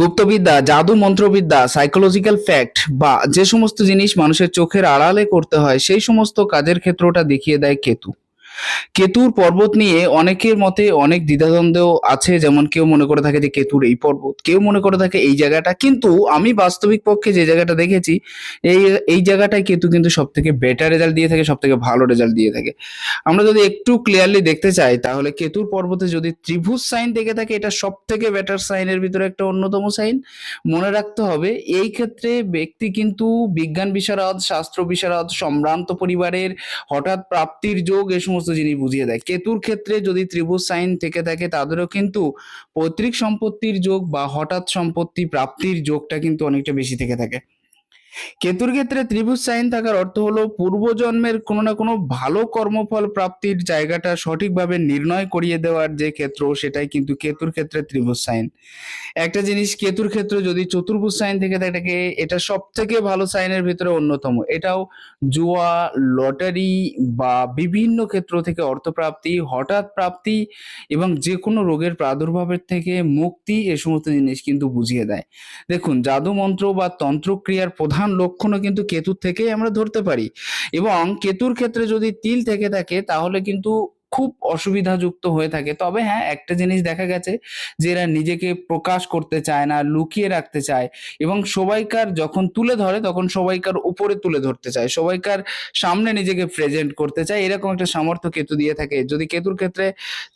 গুপ্তবিদ্যা, জাদু মন্ত্রবিদ্যা psychological fact বা যে সমস্ত জিনিস মানুষের চোখের আড়ালে করতে হয়, সেই সমস্ত কাজের ক্ষেত্রটা দেখিয়ে দেয় কেতু। কেতুর পর্বত নিয়ে অনেকের মতে অনেক দ্বিধাদ্বন্দ্ব আছে, যেমন কেউ মনে করে থাকে যে কেতুর এই পর্বত, কেউ মনে করে থাকে এই জায়গাটা, কিন্তু আমি বাস্তবিক পক্ষে যে জায়গাটা দেখেছি, এই এই জায়গাটায় কেতু কিন্তু সব থেকে বেটার রেজাল্ট দিয়ে থাকে সব থেকে ভালো রেজাল্ট দিয়ে থাকে। আমরা যদি একটু ক্লিয়ারলি দেখতে চাই, তাহলে কেতুর পর্বতে যদি ত্রিভুজ সাইন থেকে থাকে, এটা সব থেকে বেটার সাইনের ভিতরে একটা অন্যতম সাইন মনে রাখতে হবে, এই ক্ষেত্রে ব্যক্তি কিন্তু বিজ্ঞান বিশারদ, শাস্ত্র বিশারদ, সম্ভ্রান্ত পরিবারের হঠাৎ প্রাপ্তির যোগ, এ সমস্ত জিনিস বুঝিয়ে দেয়। কেতুর ক্ষেত্রে যদি ত্রিভুজ সাইন থেকে থাকে, তাদেরও কিন্তু পৈতৃক সম্পত্তির যোগ বা হঠাৎ সম্পত্তি প্রাপ্তির যোগটা কিন্তু অনেকটা বেশি থেকে থাকে। কেতুর ক্ষেত্রে ত্রিভুজ সাইন থাকার অর্থ হলো পূর্বজন্মের কোনো না কোনো ভালো কর্মফল প্রাপ্তির জায়গাটা সঠিকভাবে নির্ণয় করিয়ে দেওয়ার যে ক্ষেত্র, সেটাই কিন্তু কেতুর ক্ষেত্রে ত্রিভুজ সাইন। একটা জিনিস, কেতুর ক্ষেত্রে যদি চতুর্ভুজ সাইন থেকে থাকে এটা সব থেকে ভালো সাইনের ভিতরে অন্যতম। এটাও জুয়া, লটারি বা বিভিন্ন ক্ষেত্র থেকে অর্থপ্রাপ্তি, হঠাৎ প্রাপ্তি এবং যে কোনো রোগের প্রাদুর্ভাবের থেকে মুক্তি এ সমস্ত জিনিস কিন্তু বুঝিয়ে দেয়। দেখুন জাদু মন্ত্র বা তন্ত্রক্রিয়ার প্রধান লক্ষণও কিন্তু কেতুর থেকেই আমরা ধরতে পারি। এবং কেতুর ক্ষেত্রে যদি তিল থেকে থাকে, তাহলে কিন্তু খুব অসুবিধাযুক্ত হয়ে থাকে। তবে হ্যাঁ একটা জিনিস দেখা গেছে যে এরা নিজেকে প্রকাশ করতে চায় না, লুকিয়ে রাখতে চায়। এবং সবাইকার যখন তুলে ধরে, তখন সবাইকার উপরে তুলে ধরতে চায়। সবাইকার সামনে নিজেকে প্রেজেন্ট করতে চায়। এরকম একটা সামর্থ্য কেতু দিয়ে থাকে। যদি কেতুর ক্ষেত্রে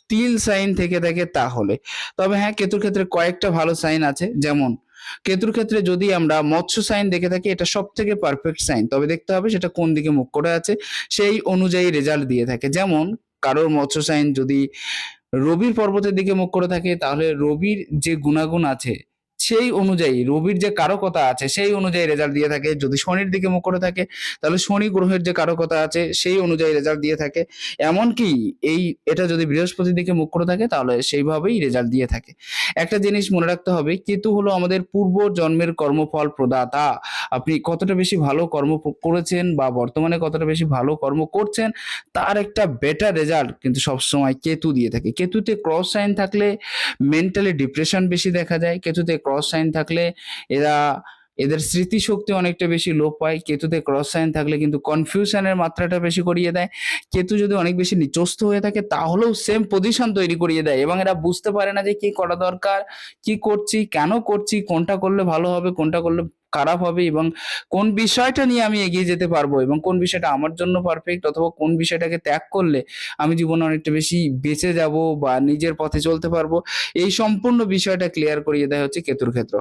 তিল সাইন থেকে থাকে, তাহলে। তবে হ্যাঁ কেতুর ক্ষেত্রে কয়েকটা ভালো সাইন আছে। যেমন কেতুর ক্ষেত্রে যদি আমরা মৎস্য সাইন দেখে থাকি, এটা সব থেকে পারফেক্ট সাইন। তবে দেখতে হবে সেটা কোন দিকে মুখ করে আছে, সেই অনুযায়ী রেজাল্ট দিয়ে থাকে। যেমন, কারোর মৎস্য সাইন যদি রবির পর্বতের দিকে মুখ করে থাকে, তাহলে রবির যে গুণাগুণ আছে সেই অনুযায়ী রবির যে কারকতা আছে, সেই অনুযায়ী রেজাল্ট দিয়ে থাকে। যদি শনির দিকে মুখ করে থাকে, তাহলে শনি গ্রহের যে কারকতা আছে, সেই অনুযায়ী রেজাল্ট দিয়ে থাকে। এমনকি এই, এটা যদি বৃহস্পতির দিকে মুখ করে থাকে, তাহলে সেইভাবেই রেজাল্ট দিয়ে থাকে। একটা জিনিস মনে রাখতে হবে, কেতু হলো আমাদের পূর্ব জন্মের কর্মফল প্রদাতা। আপনি কতটা বেশি ভালো কর্ম করেছেন বা বর্তমানে কতটা বেশি ভালো কর্ম করছেন, তার একটা বেটার রেজাল্ট কিন্তু সবসময় কেতু দিয়ে থাকে। কেতুতে ক্রস সাইন থাকলে মেন্টালি ডিপ্রেশন বেশি দেখা যায়, কেতুতে ক্রস সাইন থাকলে এরা, এদের স্মৃতিশক্তি অনেকটা বেশি লোপ পায়। কেতুতে ক্রস সাইন থাকলে কিন্তু কনফিউশনের মাত্রাটা বেশি করিয়ে দেয়। কেতু যদি অনেক বেশি নিচস্ত হয়ে থাকে, তাহলেও সেম পজিশন তৈরি করিয়ে দেয় এবং এরা বুঝতে পারে না যে কি করা দরকার, কি করছি, কেন করছি, কোনটা করলে ভালো হবে, কোনটা করলে খারাপ হবে এবং কোন বিষয়টা নিয়ে আমি এগিয়ে যেতে পারব এবং কোন বিষয়টা আমার জন্য পারফেক্ট অথবা কোন বিষয়টাকে ত্যাগ করলে আমি জীবনে অনেকটা বেশি বেঁচে যাব বা নিজের পথে চলতে পারব, এই সম্পূর্ণ বিষয়টা ক্লিয়ার করিয়ে দেয় হচ্ছে কেতুর ক্ষেত্র।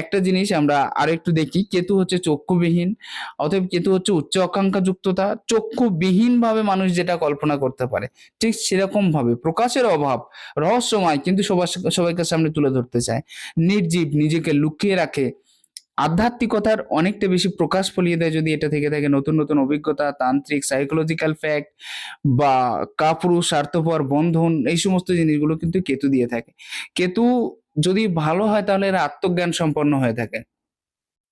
একটা জিনিস আমরা আরেকটু দেখি, কেতু হচ্ছে চক্ষুবিহীন, অতএব কেতু হচ্ছে উচ্চ আকাঙ্ক্ষা যুক্ততা চক্ষুবিহীন ভাবে মানুষ যেটা কল্পনা করতে পারে, ঠিক সেরকম ভাবে, প্রকাশের অভাব, রহস্যময়, কিন্তু সবার সবাইকে সামনে তুলে ধরতে চায়। নির্জীব, নিজেকে লুকিয়ে রাখে আধ্যাত্মিকতার অনেকটা বেশি প্রকাশ ফলিয়ে দেয় যদি এটা থেকে থাকে নতুন নতুন অভিজ্ঞতা, তান্ত্রিক সাইকোলজিক্যাল ফ্যাক্ট বা কাপুরুষ, স্বার্থপর, বন্ধন, এই সমস্ত জিনিসগুলো কিন্তু কেতু দিয়ে থাকে। কেতু যদি ভালো হয় তাহলে এরা আত্মজ্ঞান সম্পন্ন হয়ে থাকে।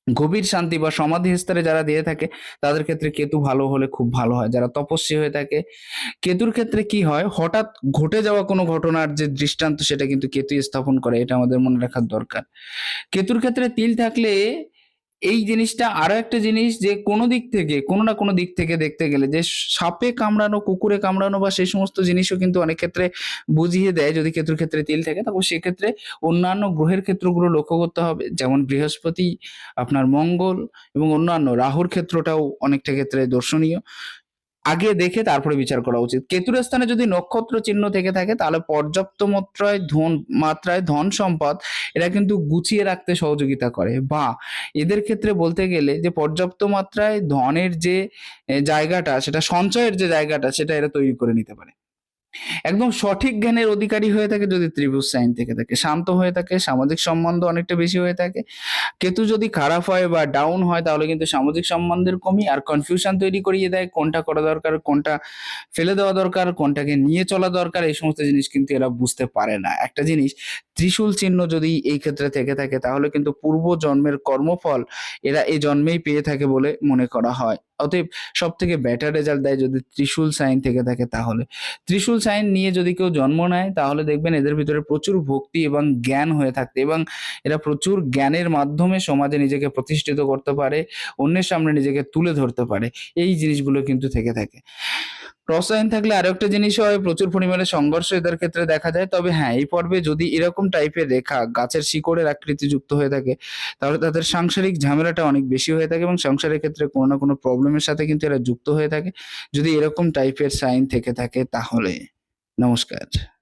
গভীর শান্তি বা সমাধি স্তরে যারা দিয়ে থাকে, তাদের ক্ষেত্রে কেতু ভালো হলে খুব ভালো হয়। যারা তপস্বী হয়ে থাকে, কেতুর ক্ষেত্রে কি হয়? হঠাৎ ঘটে যাওয়া কোনো ঘটনার যে দৃষ্টান্ত, সেটা কিন্তু কেতু স্থাপন করে। এটা আমাদের মনে রাখার দরকার। কেতুর ক্ষেত্রে তিল থাকলে এই জিনিসটা আরও একটা জিনিস যে কোনো দিক থেকে, কোনো না কোনো দিক থেকে দেখতে গেলে যে সাপে কামড়ানো, কুকুরে কামড়ানো বা সেই সমস্ত জিনিসও কিন্তু অনেক ক্ষেত্রে বুঝিয়ে দেয়। যদি কেতুর ক্ষেত্রে তিল থাকে, তখন সেক্ষেত্রে অন্যান্য গ্রহের ক্ষেত্রগুলো লক্ষ্য করতে হবে। যেমন বৃহস্পতি, আপনার মঙ্গল এবং অন্যান্য রাহুর ক্ষেত্রটাও অনেকটা ক্ষেত্রে দর্শনীয়। আগে দেখে তারপরে বিচার করা উচিত। কেতুর স্থানে যদি নক্ষত্র চিহ্ন থেকে থাকে, তাহলে পর্যাপ্ত মাত্রায় ধন মাত্রায় ধন সম্পদ, এরা কিন্তু গুছিয়ে রাখতে সহযোগিতা করে। বা এদের ক্ষেত্রে বলতে গেলে যে পর্যাপ্ত মাত্রায় ধনের যে জায়গাটা, সেটা সঞ্চয়ের যে জায়গাটা, সেটা এরা তৈরি করে নিতে পারে। একদম সঠিক জ্ঞানের অধিকারী হয়ে থাকে যদি ত্রিভুজ সাইন থেকে থাকে। শান্ত হয়ে থাকে, সামাজিক সম্বন্ধ অনেকটা বেশি হয়ে থাকে। কেতু যদি খারাপ হয় বা ডাউন হয়, তাহলে কিন্তু সামাজিক সম্বন্ধের কমি আর কনফিউশন তৈরি করিয়ে দেয়। কোনটা করা দরকার, কোনটা ফেলে দেওয়া দরকার, কোনটাকে নিয়ে চলা দরকার, এই সমস্ত জিনিস কিন্তু এরা বুঝতে পারে না। একটা জিনিস, ত্রিশূল চিহ্ন যদি এই ক্ষেত্রে থেকে থাকে, তাহলে কিন্তু পূর্ব জন্মের কর্মফল এরা এই জন্মেই পেয়ে থাকে বলে মনে করা হয়। অতএব সব থেকে বেটার রেজাল্ট দেয় যদি ত্রিশূল সাইন থেকে থাকে তাহলে। ত্রিশূল সাইন নিয়ে যদি কেউ জন্ম নেয়, তাহলে দেখবেন এদের ভিতরে প্রচুর ভক্তি এবং জ্ঞান হয়ে থাকতে এবং এরা প্রচুর জ্ঞানের মাধ্যমে সমাজে নিজেকে প্রতিষ্ঠিত করতে পারে, অন্যের সামনে নিজেকে তুলে ধরতে পারে। এই জিনিসগুলো কিন্তু থেকে থাকে। রসায়ন থাকলে আরও একটা জিনিস হয়, প্রচুর পরিমাণে সংঘর্ষ এদের ক্ষেত্রে দেখা যায়। তবে হ্যাঁ এই পর্বে যদি এরকম টাইপের রেখা গাছের শিকড়ের আকৃতি যুক্ত হয়ে থাকে, তাহলে তাদের সাংসারিক ঝামেলাটা অনেক বেশি হয়ে থাকে এবং সংসারের ক্ষেত্রে কোনো না কোনো প্রবলেমের সাথে কিন্তু এরা যুক্ত হয়ে থাকে। যদি এরকম টাইপের সাইন থেকে থাকে তাহলে। নমস্কার।